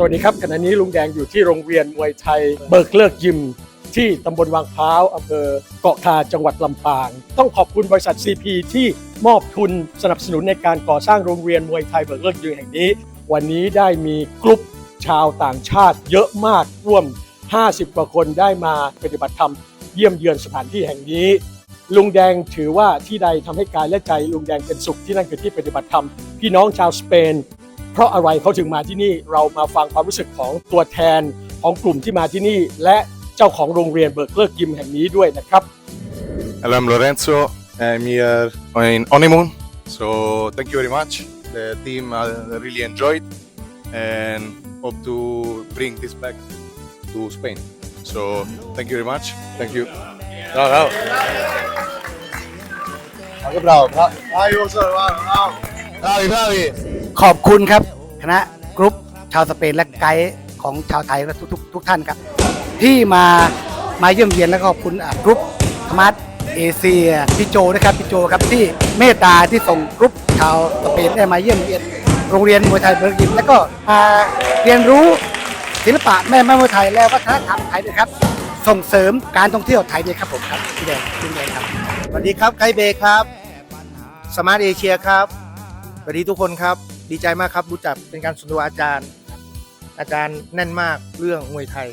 สวัสดีครับขณะนี้ลุงแดงอยู่ที่โรงเรียนมวยไทย เบิกเลิกยิม ที่ตำบลวังพร้าวอำเภอเกาะคาจังหวัดลำปาง ต้องขอบคุณบริษัท CP ที่มอบทุนสนับสนุนในการก่อสร้างโรงเรียนมวยไทยเบิกเลิกยิมแห่งนี้ วันนี้ได้มีกลุ่มชาวต่างชาติ เยอะมากร่วม 50กว่าคนได้มาปฏิบัติธรรมเยี่ยมเยือนสถานที่แห่งนี้ลุงแดงถือว่าที่ใดทำให้กายและใจลุงแดงเป็นสุขที่นั่นคือที่ปฏิบัติธรรมพี่น้องชาวสเปน เพราะอะไรเขาถึงมาที่นี่เรามาฟังความรู้สึกของตัวแทนของกลุ่มที่มาที่นี่ และเจ้าของโรงเรียนเบิร์กเลิกยิมแห่งนี้ด้วยนะครับ Hello, I'm Lorenzo. I'm here in honeymoon. So thank you very much. The team uh, really enjoyed and hope to bring this back to Spain. So thank you very much. Thank you. No, no. เอากับเราครับอายุส ขอบคุณครับคณะกรุ๊ปชาวสเปนและไกด์ของชาวไทยและทุกๆทุกท่านครับ ที่มามาเยี่ยมเยียนและขอบคุณกรุ๊ปธรรมัสเอเชียพี่โจนะครับพี่โจครับที่เมตตาที่ส่งกรุ๊ปชาวสเปนได้มาเยี่ยมเยียนโรงเรียนมวยไทยเบอร์กินแล้วก็มาเรียนรู้ศิลปะแม่ไม้มวยไทยและวัฒนธรรมไทยด้วยครับ ส่งเสริมการท่องเที่ยวไทยด้วยครับผมครับพี่แดงพี่แดงครับสวัสดีครับไกด์เบย์ครับสมาร์ทเอเชียครับสวัสดีทุกคนครับ ดีใจมากครับรู้จักเป็นการส่วนตัวอาจารย์ อาจารย์แน่นมากเรื่องมวยไทย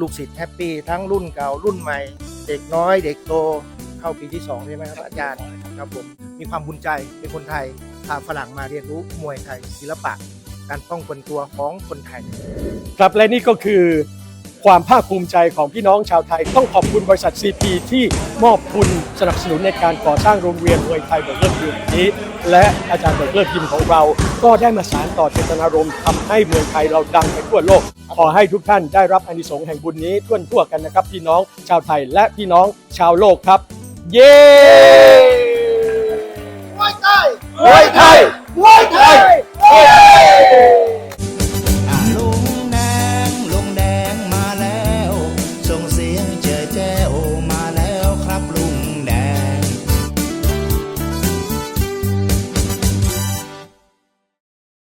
ลูกศิษย์แฮปปี้ทั้งรุ่นเก่ารุ่นใหม่ เด็กน้อย เด็กโตเข้าปีที่สองใช่ไหมครับอาจารย์ครับผมมีความบุญใจเป็นคนไทยพาฝรั่งมาเรียนรู้มวยไทยศิลปะ การป้องกันตัวของคนไทย ครับและนี่ก็คือ ความภาคภูมิใจของพี่น้องชาวไทย ต้องขอบคุณบริษัท CP ที่มอบทุนสนับสนุนในการก่อสร้างโรงเรียนมวยไทยเบิกเลิกยิมนี้ และอาจารย์เบิร์กเลิกยิมของเรา ก็ได้มาสานต่อเจตนารมณ์ทำให้เมืองไทยเราดังไปทั่วโลก ขอให้ทุกท่านได้รับอานิสงส์แห่งบุญนี้ทั่วทั่วกันนะครับ พี่น้องชาวไทยและพี่น้องชาวโลกครับ เย้